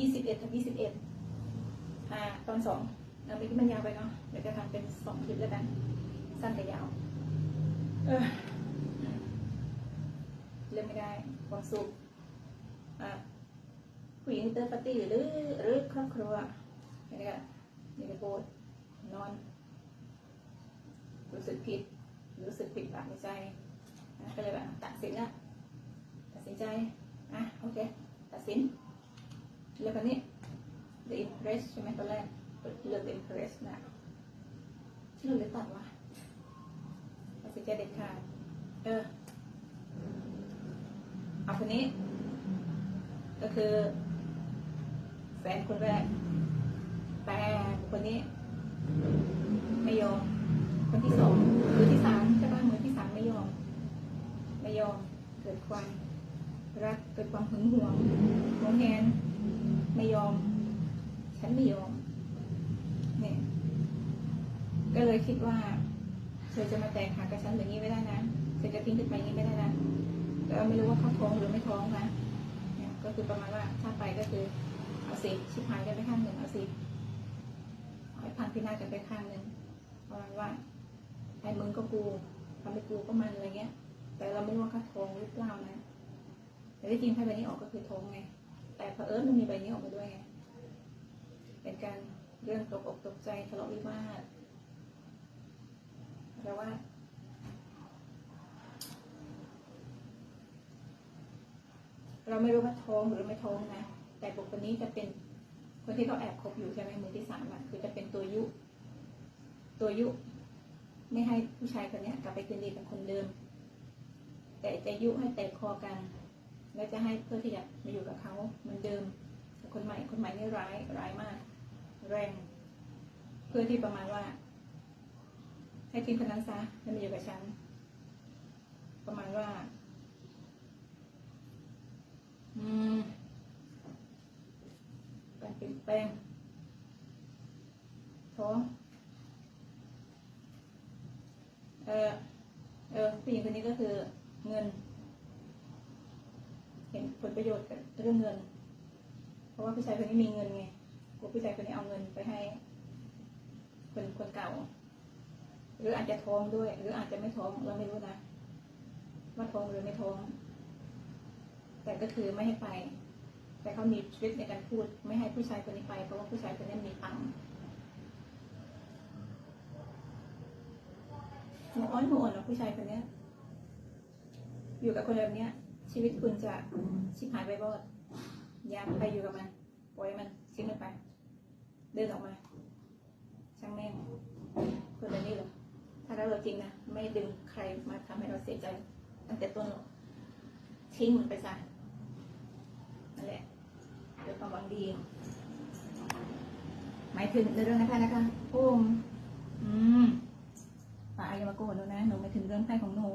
ยี่สิบเอ็ดกับยี่สิบเอ็ดอ่าตอนสองเราไม่คิดมันยาวไปเนาะเดี๋ยวจะทำเป็นสองคลิปแล้วกัน สั้นแต่ยาว เออเลือกไม่ได้ความสุขอ่าผู้หญิงเตอร์ปาร์ตี้หรือหรือครอบครัวนี่ก็นี่ก็โพสต์นอน รู้สึกผิด รู้สึกผิดบาปในใจนะก็เลยแบบตัดสินละตัดสินใจอะโอเค ตัดสิน เลือกอันนี้ The Impress ใช่ไหมตอนแรกเลือก The Impress นะชื่อหรือตัดวะตัดสินใจเด็ดขาดเออเอาคนนี้ ก็คือแฟนคนแรกแต่คนนี้ ไม่ยอม คนที่สองมือที่สามใช่ป่ะมือที่สามไม่ยอม ไม่ยอม เกิดความรักเกิดความหึงหวงหวงแหน ไม่ยอม ฉันไม่ยอม เนี่ย ก็เลยคิดว่า เธอจะมาแตกหักกับฉันอย่างนี้ไม่ได้นะเธอจะทิ้งฉันไปอย่างนี้ไม่ได้นะแต่ว่าไม่รู้ว่าเขาท้องหรือไม่ท้องนะเนี่ยก็คือประมาณว่าถ้าไปก็คือเอาสิชิบหายกันไปข้างหนึ่งเอาสิเอาให้พังพินาศกันไปข้างหนึ่งประมาณว่าไอ้มึงก็กูทำให้กูก็มันอะไรเงี้ย แต่เราไม่รู้ว่าเขาท้องหรือเปล่านะแต่ที่จริงถ้าใบนี้ออกก็คือท้องไง แต่เผอิญมันมีใบนี้ออกมาด้วยไงเป็นการเรื่องตกอกตกใจทะเลาะวิวาทแต่ว่าเราไม่รู้ว่าท้องหรือไม่ท้องนะ แต่บุคคลนี้จะเป็นคนที่เขาแอบคบอยู่ใช่ไหมมือที่สามอะคือจะเป็นตัวยุ ตัวยุ ไม่ให้ผู้ชายคนนี้กลับไปคืนดีกับคนเดิม แต่จะยุให้แตกคอกัน แล้วจะให้เพื่อที่จะมาอยู่กับเขาเหมือนเดิมแต่คนใหม่คนใหม่นี่ร้ายร้ายมาก แรง เพื่อที่ประมาณว่า ให้ทิ้งคนนั้นซะแล้วมาอยู่กับฉัน ประมาณว่า อืมการเปลี่ยนแปลงท้องเออเออผู้หญิงคนนี้ก็คือเงิน ผลประโยชน์กับเรื่องเงิน เพราะว่าผู้ชายคนนี้มีเงินไงกลัวผู้ชายคนนี้เอาเงินไปให้ คนคนเก่า หรืออาจจะท้องด้วย หรืออาจจะไม่ท้องเราไม่รู้นะว่าท้องหรือไม่ท้อง แต่ก็คือไม่ให้ไป แต่เขามีทริคในการพูด ไม่ให้ผู้ชายคนนี้ไป เพราะว่าผู้ชายคนนี้มีตังค์หัวอ้อนหัวอ่อนนะผู้ชายคนนี้อยู่กับคนแบบเนี้ย ชีวิตคุณจะชิบหายไปบอดอย่าไปอยู่กับมันปล่อยมันทิ้งมันไป เดินออกมา ช่างแม่งคนแบบนี้เหรอถ้าเราจริงนะไม่ดึงใครมาทำให้เราเสียใจตั้งแต่ต้นหรอกทิ้งมันไปซะนั่นแหละเดี๋ยวความหวังดี หมายถึงในเรื่องนะคะนะคะพุ่มอืมป่าอายมาโกรธหนูนะหนูหมายถึงเรื่องไพ่ของหนู